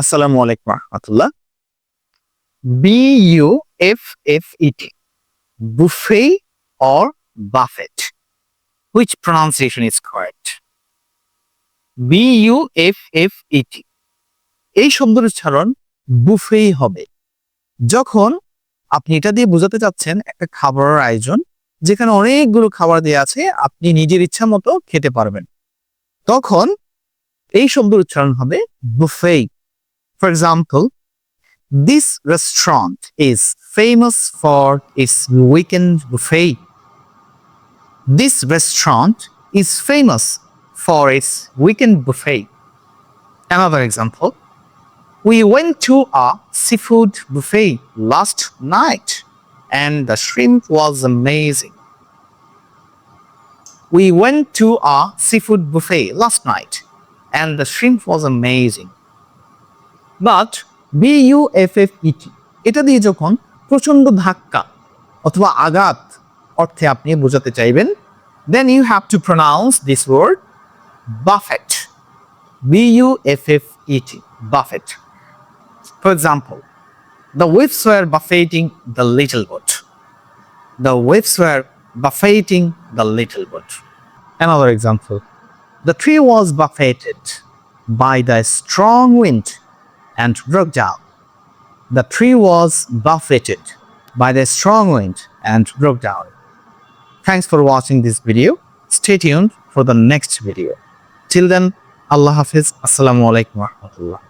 আসসালামু আলাইকুম রহমতুল্লাহ। B U F F E T buffet or buffet which pronunciation is correct B U F F E T এই শব্দের উচ্চারণ বুফেই হবে। যখন আপনি এটা দিয়ে বোঝাতে চাচ্ছেন, একটা খাবারের আয়োজন, যেখানে অনেকগুলো খাবার দেওয়া আছে, আপনি নিজের ইচ্ছা মতো খেতে পারবেন। তখন এই শব্দের উচ্চারণ হবে buffet For example, this restaurant is famous for its weekend buffet. This restaurant is famous for its weekend buffet. Another example, we went to a seafood buffet last night and the shrimp was amazing. We went to a seafood buffet last night and the shrimp was amazing. But B U F F E T এটা দিয়ে যখন প্রচণ্ড ধাক্কা অথবা আঘাত অর্থে আপনি বোঝাতে চাইবেন then you have to pronounce this word buffet B U F F buffet for example the waves were buffeting the little boat the waves were buffeting the little boat Another example. The tree was buffeted by the strong wind. And broke down. The tree was buffeted by the strong wind and broke down. Thanks for watching this video. Stay tuned for the next video. Till then, Allah Hafiz. Assalamu alaikum wa rahmatullah.